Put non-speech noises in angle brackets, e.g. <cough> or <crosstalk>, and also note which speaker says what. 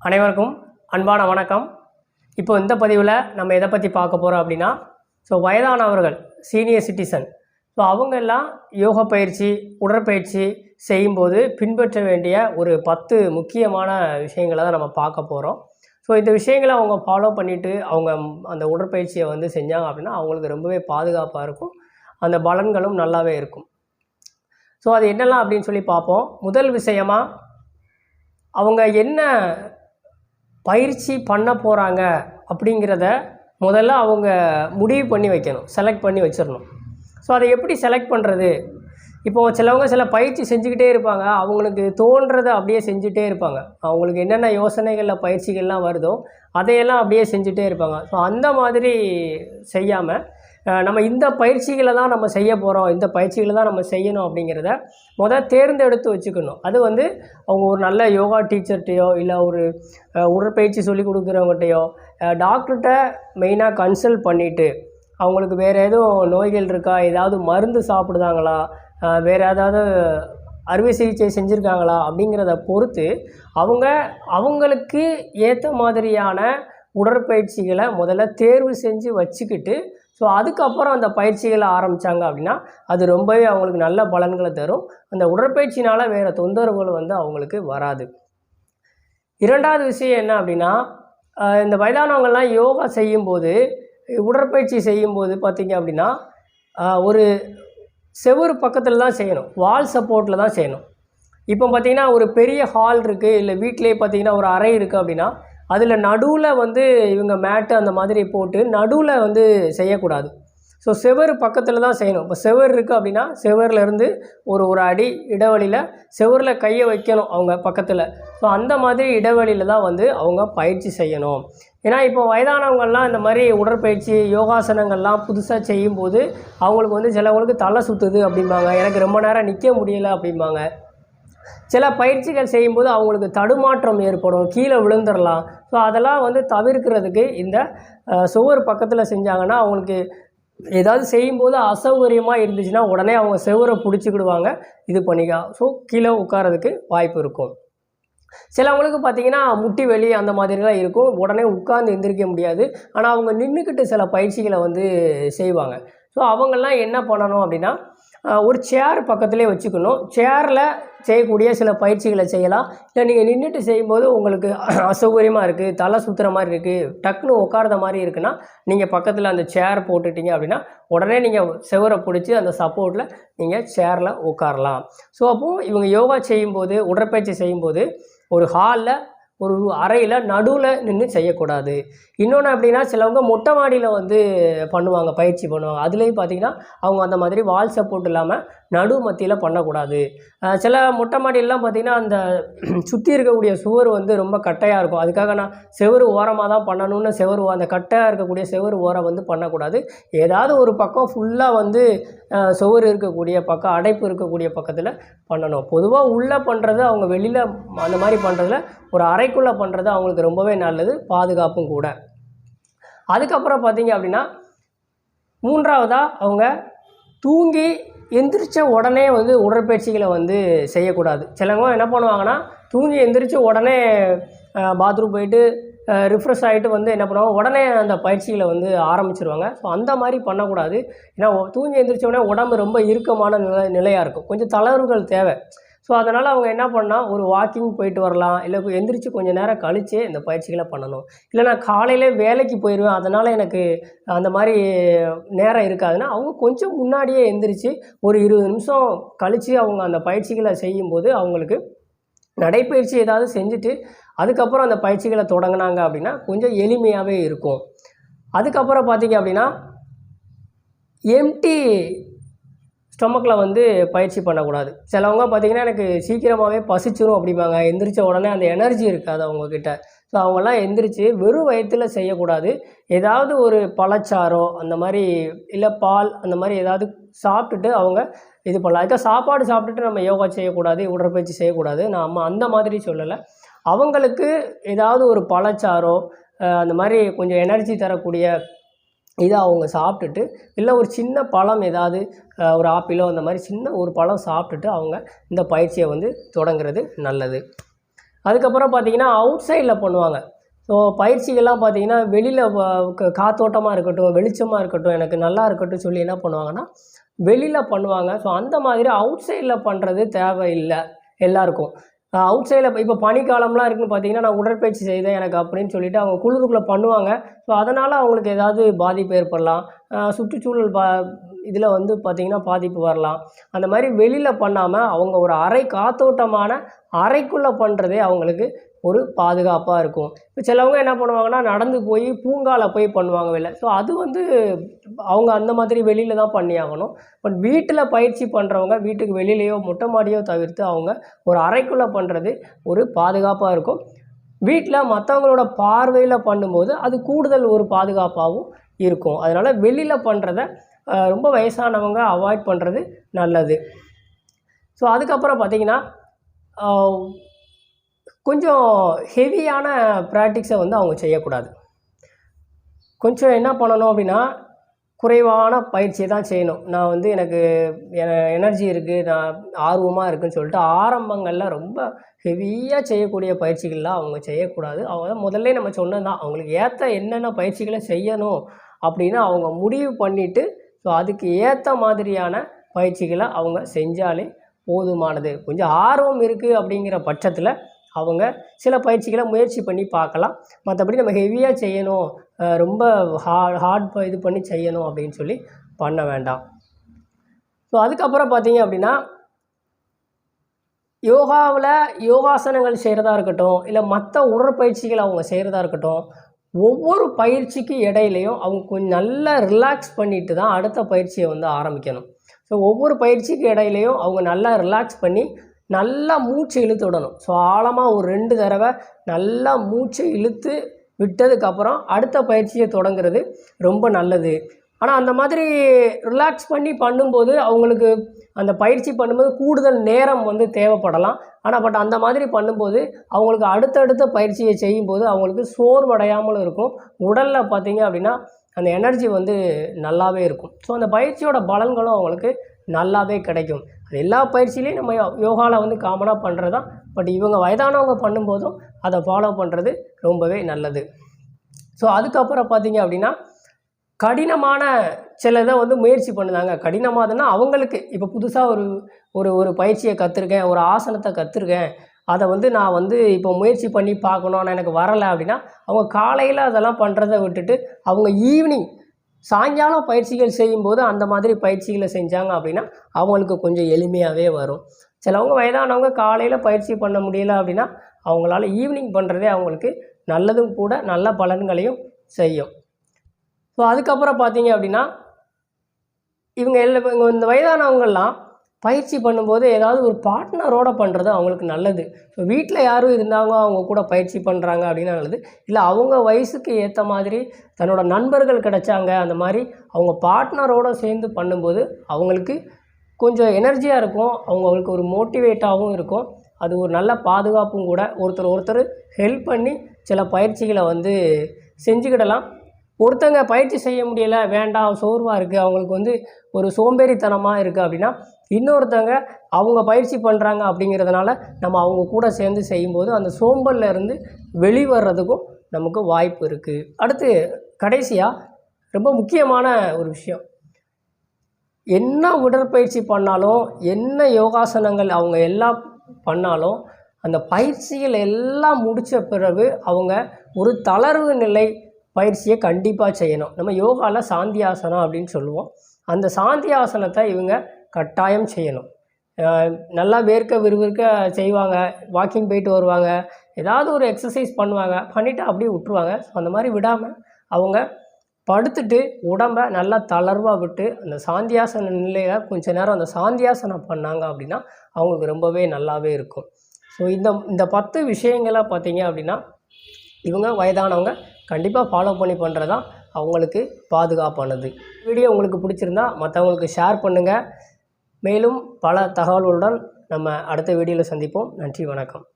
Speaker 1: அனைவருக்கும் அன்பான வணக்கம். இப்போ இந்த பதிவில் நம்ம எதை பற்றி பார்க்க போகிறோம் அப்படின்னா ஸோ வயதானவர்கள் சீனியர் சிட்டிசன் ஸோ அவங்க எல்லாம் யோகா பயிற்சி உடற்பயிற்சி செய்யும்போது பின்பற்ற வேண்டிய ஒரு பத்து முக்கியமான விஷயங்களை தான் நம்ம பார்க்க போகிறோம் ஸோ இந்த விஷயங்களை அவங்க ஃபாலோ பண்ணிவிட்டு அவங்க அந்த உடற்பயிற்சியை வந்து செஞ்சாங்க அப்படின்னா அவங்களுக்கு ரொம்பவே பாதுகாப்பாக இருக்கும். அந்த பலன்களும் நல்லாவே இருக்கும். ஸோ அது என்னெல்லாம் அப்படின்னு சொல்லி பார்ப்போம். முதல் விஷயமா அவங்க என்ன பயிற்சி பண்ண போகிறாங்க அப்படிங்கிறத முதல்ல அவங்க முடிவு பண்ணி வைக்கணும். செலக்ட் பண்ணி வச்சிடணும் ஸோ அதை எப்படி செலக்ட் பண்ணுறது இப்போது சிலவங்க சில பயிற்சி செஞ்சுக்கிட்டே இருப்பாங்க. அவங்களுக்கு தோன்றதை அப்படியே செஞ்சுட்டே இருப்பாங்க. அவங்களுக்கு என்னென்ன யோசனைகளில் பயிற்சிகள்லாம் வருதோ அதையெல்லாம் அப்படியே செஞ்சுட்டே இருப்பாங்க. ஸோ அந்த மாதிரி செய்யாமல் நம்ம இந்த பயிற்சிகளை தான் நம்ம செய்ய போகிறோம் இந்த பயிற்சிகளை தான் நம்ம செய்யணும் அப்படிங்கிறத முதல் தேர்ந்தெடுத்து வச்சுக்கணும். அது வந்து அவங்க ஒரு நல்ல யோகா டீச்சர்கிட்டையோ இல்லை ஒரு உடற்பயிற்சி சொல்லி கொடுக்குறவங்ககிட்டையோ டாக்டர்கிட்ட மெயினாக கன்சல்ட் பண்ணிவிட்டு அவங்களுக்கு வேறு எதுவும் நோய்கள் இருக்கா? ஏதாவது மருந்து சாப்பிடுதாங்களா? வேறு ஏதாவது அறுவை சிகிச்சை செஞ்சுருக்காங்களா? அப்படிங்கிறத பொறுத்து அவங்க அவங்களுக்கு ஏற்ற மாதிரியான உடற்பயிற்சிகளை முதல்ல தேர்வு செஞ்சு வச்சுக்கிட்டு ஸோ அதுக்கப்புறம் அந்த பயிற்சிகளை ஆரம்பித்தாங்க அப்படின்னா அது ரொம்பவே அவங்களுக்கு நல்ல பலன்களை தரும். அந்த உடற்பயிற்சினால் வேறு தொந்தரவுகள் வந்து அவங்களுக்கு வராது. இரண்டாவது விஷயம் என்ன அப்படின்னா இந்த வயதானவங்கள்லாம் யோகா செய்யும்போது உடற்பயிற்சி செய்யும்போது பார்த்தீங்க அப்படின்னா ஒரு செவ்வறு பக்கத்தில் தான் செய்யணும். வால் சப்போர்ட்டில் தான் செய்யணும். இப்போ பார்த்திங்கன்னா ஒரு பெரிய ஹால் இருக்குது இல்லை வீட்டிலே பார்த்தீங்கன்னா ஒரு அறை இருக்குது அப்படின்னா அதில் நடுவில் வந்து இவங்க மேட்டு அந்த மாதிரி போட்டு நடுவில் வந்து செய்யக்கூடாது. ஸோ செவர் பக்கத்தில் தான் செய்யணும். இப்போ செவர் இருக்குது அப்படின்னா செவர்லேருந்து ஒரு ஒரு அடி இடைவெளியில் செவரில் கையை வைக்கணும் அவங்க பக்கத்தில். ஸோ அந்த மாதிரி இடைவெளியில் தான் வந்து அவங்க பயிற்சி செய்யணும். ஏன்னா இப்போ வயதானவங்கள்லாம் இந்த மாதிரி உடற்பயிற்சி யோகாசனங்கள்லாம் புதுசாக செய்யும்போது அவங்களுக்கு வந்து சிலவங்களுக்கு தலை சுற்றுது அப்படிம்பாங்க. எனக்கு ரொம்ப நேரம் நிற்க முடியல அப்படிம்பாங்க. சில பயிற்சிகள் செய்யும்போது அவங்களுக்கு தடுமாற்றம் ஏற்படும் கீழே விழுந்துடலாம். ஸோ அதெல்லாம் வந்து தவிர்க்கிறதுக்கு இந்த சுவர் பக்கத்தில் செஞ்சாங்கன்னா அவங்களுக்கு ஏதாவது செய்யும்போது அசௌகரியமாக இருந்துச்சுன்னா உடனே அவங்க செவரை பிடிச்சிக்கிடுவாங்க இது பண்ணிக்க. ஸோ கீழே உட்காரதுக்கு வாய்ப்பு இருக்கும். சிலவங்களுக்கு பார்த்தீங்கன்னா முட்டி வெளி அந்த மாதிரிலாம் இருக்கும். உடனே உட்கார்ந்து எந்திரிக்க முடியாது. ஆனால் அவங்க நின்றுக்கிட்டு சில பயிற்சிகளை வந்து செய்வாங்க. ஸோ அவங்கெல்லாம் என்ன பண்ணணும் அப்படின்னா ஒரு சேர் பக்கத்துலேயே வச்சுக்கணும். சேரில் செய்யக்கூடிய சில பயிற்சிகளை செய்யலாம். இல்லை நீங்கள் நின்றுட்டு செய்யும்போது உங்களுக்கு <clears throat> அசௌகரியமாக இருக்குது தலை சுற்றுற மாதிரி இருக்குது டக்குன்னு உட்கார்ந்த மாதிரி இருக்குன்னா நீங்கள் பக்கத்தில் அந்த சேர் போட்டுட்டீங்க அப்படின்னா உடனே நீங்கள் செவரை பிடிச்சி அந்த சப்போர்ட்டில் நீங்கள் சேரில் உட்காரலாம். ஸோ அப்போது இவங்க யோகா செய்யும்போது உடற்பயிற்சி செய்யும்போது ஒரு ஹாலில் ஒரு அறையில் நடுவில் நின்று செய்யக்கூடாது. இன்னொன்று அப்படின்னா சிலவங்க மொட்டை மாடியில் வந்து பண்ணுவாங்க பயிற்சி பண்ணுவாங்க. அதுலேயும் பார்த்தீங்கன்னா அவங்க அந்த மாதிரி வால் சப்போர்ட் இல்லாமல் நடு மத்தியில் பண்ணக்கூடாது. சில மொட்டை மாடியிலலாம் பார்த்தீங்கன்னா அந்த <clears throat> சுற்றி இருக்கக்கூடிய சுவர் வந்து ரொம்ப கட்டையாக இருக்கும். அதுக்காக நான் செவரு ஓரமாக தான் பண்ணணும்னு செவரு அந்த கட்டையாக இருக்கக்கூடிய செவரு ஓரம் வந்து பண்ணக்கூடாது. ஏதாவது ஒரு பக்கம் ஃபுல்லாக வந்து சுவர் இருக்கக்கூடிய பக்கம் அடைப்பு இருக்கக்கூடிய பக்கத்தில் பண்ணணும். பொதுவாக உள்ளே பண்ணுறது அவங்க வெளியில் அந்த மாதிரி பண்ணுறதுல ஒரு அறைக்குள்ளே பண்ணுறது அவங்களுக்கு ரொம்பவே நல்லது பாதுகாப்பும் கூட. அதுக்கப்புறம் பார்த்தீங்க அப்படின்னா மூன்றாவதாக அவங்க தூங்கி எந்திரிச்ச உடனே வந்து உடற்பயிற்சிகளை வந்து செய்யக்கூடாது. சிலவங்க என்ன பண்ணுவாங்கன்னா தூங்கி எந்திரிச்சு உடனே பாத்ரூம் போயிட்டு ரிஃப்ரெஷ் ஆகிட்டு வந்து என்ன பண்ணுவாங்க உடனே அந்த பயிற்சிகளை வந்து ஆரம்பிச்சிருவாங்க. ஸோ அந்த மாதிரி பண்ணக்கூடாது. ஏன்னா தூங்கி எந்திரிச்ச உடனே உடம்பு ரொம்ப இறுக்கமான நிலை நிலையாக இருக்கும். கொஞ்சம் தளர்வுகள் தேவை. ஸோ அதனால் அவங்க என்ன பண்ணால் ஒரு வாக்கிங் போயிட்டு வரலாம் இல்லை எந்திரிச்சு கொஞ்சம் நேரம் கழித்து இந்த பயிற்சிகளை பண்ணணும். இல்லை நான் காலையில் வேலைக்கு போயிடுவேன் அதனால் எனக்கு அந்த மாதிரி நேரம் இருக்காதுன்னா அவங்க கொஞ்சம் முன்னாடியே எந்திரிச்சு ஒரு இருபது நிமிஷம் கழித்து அவங்க அந்த பயிற்சிகளை செய்யும்போது அவங்களுக்கு நடைப்பயிற்சி ஏதாவது செஞ்சுட்டு அதுக்கப்புறம் அந்த பயிற்சிகளை தொடங்கினாங்க அப்படின்னா கொஞ்சம் எளிமையாகவே இருக்கும். அதுக்கப்புறம் பார்த்தீங்க அப்படின்னா எம்டி ஸ்டொமக்கில் வந்து பயிற்சி பண்ணக்கூடாது. சிலவங்க பார்த்தீங்கன்னா எனக்கு சீக்கிரமாகவே பசிச்சிரும் அப்படிம்பாங்க. எந்திரிச்ச உடனே அந்த எனர்ஜி இருக்காது அவங்கக்கிட்ட ஸோ அவங்கெல்லாம் எந்திரிச்சு வெறும் வயிற்றில் செய்யக்கூடாது. ஏதாவது ஒரு பழச்சாரோ அந்த மாதிரி இல்லை பால் அந்த மாதிரி ஏதாவது சாப்பிட்டுட்டு அவங்க இது பண்ணலாம். அதுக்காக சாப்பாடு சாப்பிட்டுட்டு நம்ம யோகா செய்யக்கூடாது உடற்பயிற்சி செய்யக்கூடாது. நம்ம அந்த மாதிரி சொல்லலை. அவங்களுக்கு ஏதாவது ஒரு பழச்சாரோ அந்த மாதிரி கொஞ்சம் எனர்ஜி தரக்கூடிய இதை அவங்க சாப்பிட்டுட்டு இல்லை ஒரு சின்ன பழம் ஏதாவது ஒரு ஆப்பிளோ அந்த மாதிரி சின்ன ஒரு பழம் சாப்பிட்டுட்டு அவங்க இந்த பயிற்சியை வந்து தொடங்குறது நல்லது. அதுக்கப்புறம் பார்த்திங்கன்னா அவுட் சைடில் பண்ணுவாங்க. ஸோ பயிற்சிகள்லாம் பார்த்தீங்கன்னா வெளியில் காத்தோட்டமாக இருக்கட்டும் வெளிச்சமாக இருக்கட்டும் எனக்கு நல்லா இருக்கட்டும் சொல்லி என்ன பண்ணுவாங்கன்னா வெளியில் பண்ணுவாங்க. ஸோ அந்த மாதிரி அவுட் சைடில் பண்ணுறது தேவையில்லை எல்லாருக்கும். அவுட் சைடில் இப்போ பனிக்காலம்லாம் இருக்குன்னு பார்த்தீங்கன்னா நான் உடற்பயிற்சி செய்தேன் எனக்கு அப்படின்னு சொல்லிட்டு அவங்க குளிருக்குள்ளே பண்ணுவாங்க. ஸோ அதனால் அவங்களுக்கு ஏதாவது பாதிப்பு ஏற்படலாம். சுற்றுச்சூழல் பா இதில் வந்து பார்த்திங்கன்னா பாதிப்பு வரலாம். அந்த மாதிரி வெளியில் பண்ணாமல் அவங்க ஒரு அறை காத்தோட்டமான அறைக்குள்ளே பண்ணுறதே அவங்களுக்கு ஒரு பாதுகாப்பாக இருக்கும். இப்போ சிலவங்க என்ன பண்ணுவாங்கன்னா நடந்து போய் பூங்காவில் போய் பண்ணுவாங்க வெளில. ஸோ அது வந்து அவங்க அந்த மாதிரி வெளியில் தான் பண்ணி ஆகணும். பட் வீட்டில் பயிற்சி பண்ணுறவங்க வீட்டுக்கு வெளியிலையோ மொட்டை மாடியோ தவிர்த்து அவங்க ஒரு அறைக்குள்ளே பண்ணுறது ஒரு பாதுகாப்பாக இருக்கும். வீட்டில் மற்றவங்களோட பார்வையில் பண்ணும்போது அது கூடுதல் ஒரு பாதுகாப்பாகவும் இருக்கும். அதனால் வெளியில் பண்ணுறத ரொம்ப வயசானவங்க அவாய்ட் பண்ணுறது நல்லது. ஸோ அதுக்கப்புறம் பார்த்திங்கன்னா கொஞ்சம் ஹெவியான ப்ராக்டிக்ஸை வந்து அவங்க செய்யக்கூடாது. கொஞ்சம் என்ன பண்ணணும் அப்படின்னா குறைவான பயிற்சியை தான் செய்யணும். நான் வந்து எனக்கு எனர்ஜி இருக்குது நான் ஆர்வமாக இருக்குதுன்னு சொல்லிட்டு ஆரம்பங்களில் ரொம்ப ஹெவியாக செய்யக்கூடிய பயிற்சிகள்லாம் அவங்க செய்யக்கூடாது. அவங்க முதல்ல நம்ம சொன்னது தான் அவங்களுக்கு ஏற்ற என்னென்ன பயிற்சிகளை செய்யணும் அப்படின்னு அவங்க முடிவு பண்ணிவிட்டு ஸோ அதுக்கு ஏற்ற மாதிரியான பயிற்சிகளை அவங்க செஞ்சாலே போதுமானது. கொஞ்சம் ஆர்வம் இருக்குது அப்படிங்கிற பட்சத்தில் அவங்க சில பயிற்சிகளை முயற்சி பண்ணி பார்க்கலாம். மற்றபடி நம்ம ஹெவியாக செய்யணும் ரொம்ப ஹா ஹார்ட் இது பண்ணி செய்யணும் அப்படின்னு சொல்லி பண்ண வேண்டாம். ஸோ அதுக்கப்புறம் பார்த்தீங்க அப்படின்னா யோகாவில் யோகாசனங்கள் செய்கிறதா இருக்கட்டும் இல்லை மற்ற உடற்பயிற்சிகள் அவங்க செய்கிறதா இருக்கட்டும் ஒவ்வொரு பயிற்சிக்கு இடையிலையும் அவங்க கொஞ்சம் நல்லா ரிலாக்ஸ் பண்ணிட்டு தான் அடுத்த பயிற்சியை வந்து ஆரம்பிக்கணும். ஸோ ஒவ்வொரு பயிற்சிக்கு இடையிலையும் அவங்க நல்லா ரிலாக்ஸ் பண்ணி நல்லா மூச்சு இழுத்து விடணும். ஸோ ஆழமாக ஒரு ரெண்டு தடவை நல்லா மூச்சு இழுத்து விட்டதுக்கப்புறம் அடுத்த பயிற்சியை தொடங்குறது ரொம்ப நல்லது. ஆனால் அந்த மாதிரி ரிலாக்ஸ் பண்ணி பண்ணும்போது அவங்களுக்கு அந்த பயிற்சி பண்ணும்போது கூடுதல் நேரம் வந்து தேவைப்படலாம். ஆனால் பட் அந்த மாதிரி பண்ணும்போது அவங்களுக்கு அடுத்தடுத்த பயிற்சியை செய்யும்போது அவங்களுக்கு சோர்வடையாமலும் இருக்கும். உடலில் பார்த்தீங்க அப்படின்னா அந்த எனர்ஜி வந்து நல்லாவே இருக்கும். ஸோ அந்த பயிற்சியோட பலன்களும் அவங்களுக்கு நல்லாவே கிடைக்கும். அது எல்லா பயிற்சியிலையும் நம்ம யோகாவில் வந்து காமனாக பண்ணுறது தான் பட் இவங்க வயதானவங்க பண்ணும்போதும் அதை ஃபாலோ பண்ணுறது ரொம்பவே நல்லது. ஸோ அதுக்கப்புறம் பார்த்திங்க அப்படின்னா கடினமான சில இதை வந்து முயற்சி பண்ணுதாங்க. கடினமானதுன்னா அவங்களுக்கு இப்போ புதுசாக ஒரு ஒரு ஒரு பயிற்சியை கற்றுருக்கேன் ஒரு ஆசனத்தை கற்றுருக்கேன் அதை வந்து நான் வந்து இப்போ முயற்சி பண்ணி பார்க்கணும். ஆனால் எனக்கு வரலை அப்படின்னா அவங்க காலையில் அதெல்லாம் பண்ணுறத விட்டுட்டு அவங்க ஈவினிங் சாயங்காலம் பயிற்சிகள் செய்யும்போது அந்த மாதிரி பயிற்சிகளை செஞ்சாங்க அப்படின்னா அவங்களுக்கு கொஞ்சம் எளிமையாகவே வரும். சிலவங்க வயதானவங்க காலையில் பயிற்சி பண்ண முடியல அப்படின்னா அவங்களால ஈவினிங் பண்ணுறதே அவங்களுக்கு நல்லதும் கூட நல்ல பலன்களையும் செய்யும். ஸோ அதுக்கப்புறம் பார்த்தீங்க அப்படின்னா இவங்க எல்லா இவங்க இந்த வயதானவங்கள்லாம் பயிற்சி பண்ணும்போது ஏதாவது ஒரு பார்ட்னரோட பண்ணுறது அவங்களுக்கு நல்லது. ஸோ வீட்டில் யாரும் இருந்தாங்க அவங்க கூட பயிற்சி பண்ணுறாங்க அப்படின்னா நல்லது. இல்லை அவங்க வயசுக்கு ஏற்ற மாதிரி தன்னோட நண்பர்கள் கிடைச்சாங்க அந்த மாதிரி அவங்க பார்ட்னரோடு சேர்ந்து பண்ணும்போது அவங்களுக்கு கொஞ்சம் எனர்ஜியாக இருக்கும் அவங்களுக்கு ஒரு மோட்டிவேட்டாகவும் இருக்கும். அது ஒரு நல்ல பாதுகாப்பும் கூட ஒருத்தர் ஒருத்தர் ஹெல்ப் பண்ணி சில பயிற்சிகளை வந்து செஞ்சுக்கிடலாம். ஒருத்தங்க பயிற்சி செய்ய முடியலை வேண்டாம் சோர்வாக இருக்குது அவங்களுக்கு வந்து ஒரு சோம்பேறித்தனமாக இருக்குது அப்படின்னா இன்னொருத்தவங்க அவங்க பயிற்சி பண்ணுறாங்க அப்படிங்கிறதுனால நம்ம அவங்க கூட சேர்ந்து செய்யும்போது அந்த சோம்பல்லேருந்து வெளிவர்றதுக்கும் நமக்கு வாய்ப்பு இருக்குது அடுத்து கடைசியாக ரொம்ப முக்கியமான ஒரு விஷயம். என்ன உடற்பயிற்சி பண்ணாலும் என்ன யோகாசனங்கள் அவங்க எல்லாம் பண்ணாலும் அந்த பயிற்சிகள் எல்லாம் முடித்த பிறகு அவங்க ஒரு தளர்வு நிலை பயிற்சியை கண்டிப்பாக செய்யணும். நம்ம யோகாவில் சாந்தியாசனம் அப்படின்னு சொல்லுவோம். அந்த சாந்தியாசனத்தை இவங்க கட்டாயம் செய்யணும். நல்லா வேர்க்க விறுவிறுக்க செய்வாங்க வாக்கிங் போயிட்டு வருவாங்க ஏதாவது ஒரு எக்ஸசைஸ் பண்ணுவாங்க பண்ணிவிட்டு அப்படியே விட்ருவாங்க ஸோ அந்த மாதிரி விடாமல் அவங்க படுத்துட்டு உடம்பை நல்லா தளர்வாக விட்டு அந்த சாந்தியாசன நிலையில் கொஞ்ச நேரம் அந்த சாந்தியாசனம் பண்ணாங்க அப்படின்னா அவங்களுக்கு ரொம்பவே நல்லாவே இருக்கும். ஸோ இந்த இந்த பத்து விஷயங்களை பார்த்தீங்க அப்படின்னா இவங்க வயதானவங்க கண்டிப்பாக ஃபாலோ பண்ணி பண்ணுறது தான் அவங்களுக்கு பாதுகாப்பானது. வீடியோ உங்களுக்கு பிடிச்சிருந்தா மற்றவங்களுக்கு ஷேர் பண்ணுங்கள் மேலும் பல தகவல்களுடன் நம்ம அடுத்த வீடியோவில் சந்திப்போம். நன்றி வணக்கம்.